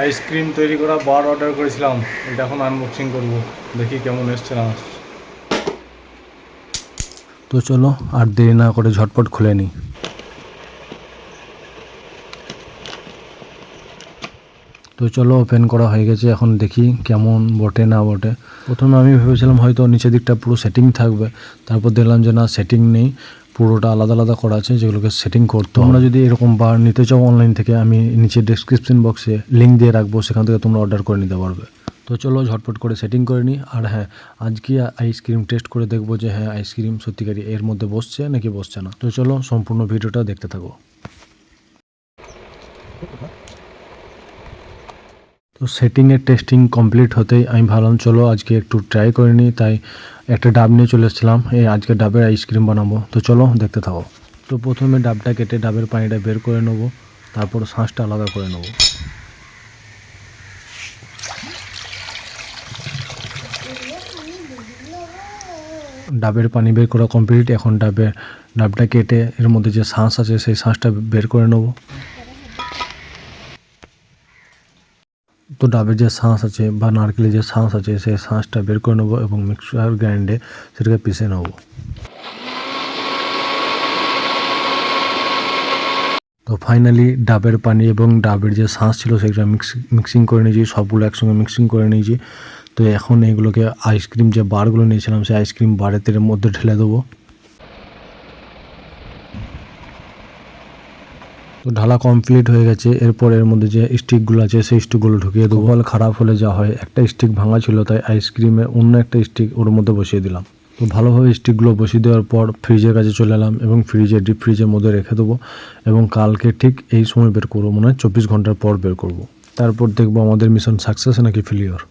Ice cream তৈরি করা বার order করেছিলাম। এটা এখন আনবক্সিং করব। দেখি কেমন এসছে না তো চলো, আর দেরি না করে ঝটপট খুলে নিই। তো চলো ওপেন করা হয়ে গেছে। এখন দেখি কেমন বটে, না বটে। প্রথমে আমি ভেবেছিলাম হয়তো নিচের দিকটা পুরো সেটিং থাকবে। তারপর দেখলাম যে না সেটিং নেই। পুরোটা আলাদা আলাদা করা আছে যেগুলোকে সেটিং করতে তোমরা যদি এরকম বার নিতে চাও অনলাইন থেকে আমি নিচে ডেসক্রিপশন বক্সে লিঙ্ক দিয়ে রাখব সেখান থেকে তোমরা অর্ডার করে নিতে পারবে। তো চলো ঝটপট করে সেটিং করে নিই। আর হ্যাঁ আজকে আইসক্রিম টেস্ট করে দেখব যে হ্যাঁ আইসক্রিম সত্যিকারই এর মধ্যে বসছে নাকি বসছে না। তো চলো সম্পূর্ণ ভিডিওটা দেখতে থাকো। তো সেটিংয়ের টেস্টিং কমপ্লিট হতেই আমি ভাবলাম চলো আজকে একটু ট্রাই করে নিই। তাই একটা ডাব নিয়ে চলে এসেছিলাম। এই আজকে ডাবের আইসক্রিম বানাবো। তো চলো দেখতে থাকো। তো প্রথমে ডাবটা কেটে ডাবের পানিটা বের করে নেব। তারপর শাঁসটা আলাদা করে নেব। ডাবের পানি বের করা কমপ্লিট। এখন ডাবের, ডাবটা কেটে এর মধ্যে যে শাঁস আছে, সেই শাঁসটা বের করে নেব। তো ডাবের যে শাঁস আছে বা নারকেলের যে শাঁস আছে, সেই শাঁসটা বের করে নেব এবং মিক্সার গ্রাইন্ডে সেটাকে পিষে নেব। তো ফাইনালি ডাবের পানি এবং ডাবের যে শাঁস ছিল সেগুলো মিক্স করে নিয়েছি, সবগুলো একসঙ্গে মিক্সিং করে নিয়েছি। তো এখন এগুলোকে আইসক্রিম যে বারগুলো নিয়েছিলাম, সেই আইসক্রিম বারের তেলের মধ্যে ঢেলে দেবো। তো ঢালা কমপ্লিট হয়ে গেছে, এরপর এর মধ্যে যে স্টিকগুলো আছে, সেই স্টিকগুলো ঢুকিয়ে দেবো। ফল খারাপ হলে যা হয়, একটা স্টিক ভাঙা ছিল, তাই আইসক্রিমের অন্য একটা স্টিক ওর মধ্যে বসিয়ে দিলাম। তো ভালোভাবে স্টিকগুলো বসিয়ে দেওয়ার পর ফ্রিজের কাছে চলে এলাম এবং ফ্রিজে ডিপ ফ্রিজের মধ্যে রেখে দেবো এবং কালকে ঠিক এই সময় বের করব, মনে হয় চব্বিশ ঘণ্টার পর বের করব। তারপর দেখব আমাদের মিশন সাকসেস নাকি ফেলিওর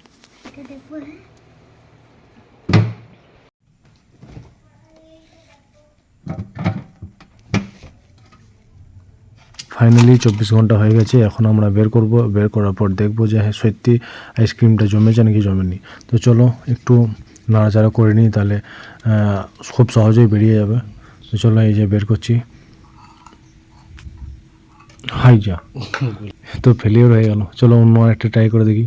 ফাইনালি চব্বিশ ঘণ্টা হয়ে গেছে, এখন আমরা বের করব। বের করার পর দেখব যে হ্যাঁ সত্যি আইসক্রিমটা জমেছে নাকি জমেনি। তো চলো, একটু নাড়াচাড়া করে নিই, তাহলে খুব সহজেই বেরিয়ে যাবে। তো চলো, এই যে বের করছি। হাই যা। তো ফেলিওর হয়ে গেল। চলো, অন্য একটা ট্রাই করে দেখি।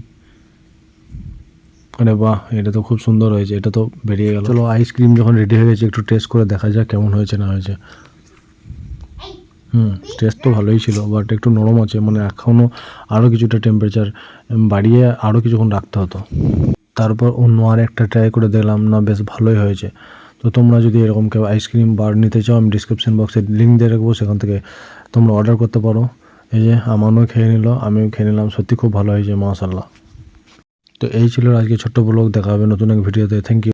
আরে বাহ, এটা তো খুব সুন্দর হয়েছে, এটা তো বেরিয়ে গেল। চলো আইসক্রিম যখন রেডি হয়ে গেছে, একটু টেস্ট করে দেখা যাক কেমন হয়েছে, না হয়েছে। হুম টেস্ট তো ভালোই ছিল বাট একটু নরম আছে মানে এখনও আরও কিছুটা টেম্পারেচার বাড়িয়ে আরও কিছুক্ষণ রাখতে হতো। তারপর অন্য আর একটা ট্রাই করে দেখলাম, না, বেশ ভালোই হয়েছে। তো তোমরা যদি এরকম কেউ আইসক্রিম বার নিতে চাও, আমি ডিসক্রিপশন বক্সে লিঙ্ক দিয়ে রাখব সেখান থেকে তোমরা অর্ডার করতে পারো। এই যে, আমারও খেয়ে নিল, আমিও খেয়ে নিলাম, সত্যি খুব ভালো হয়েছে মাশাল্লাহ তো এই ছিল আজকে ছোট্ট ব্লগ দেখা হবে নতুন এক ভিডিওতে থ্যাংক ইউ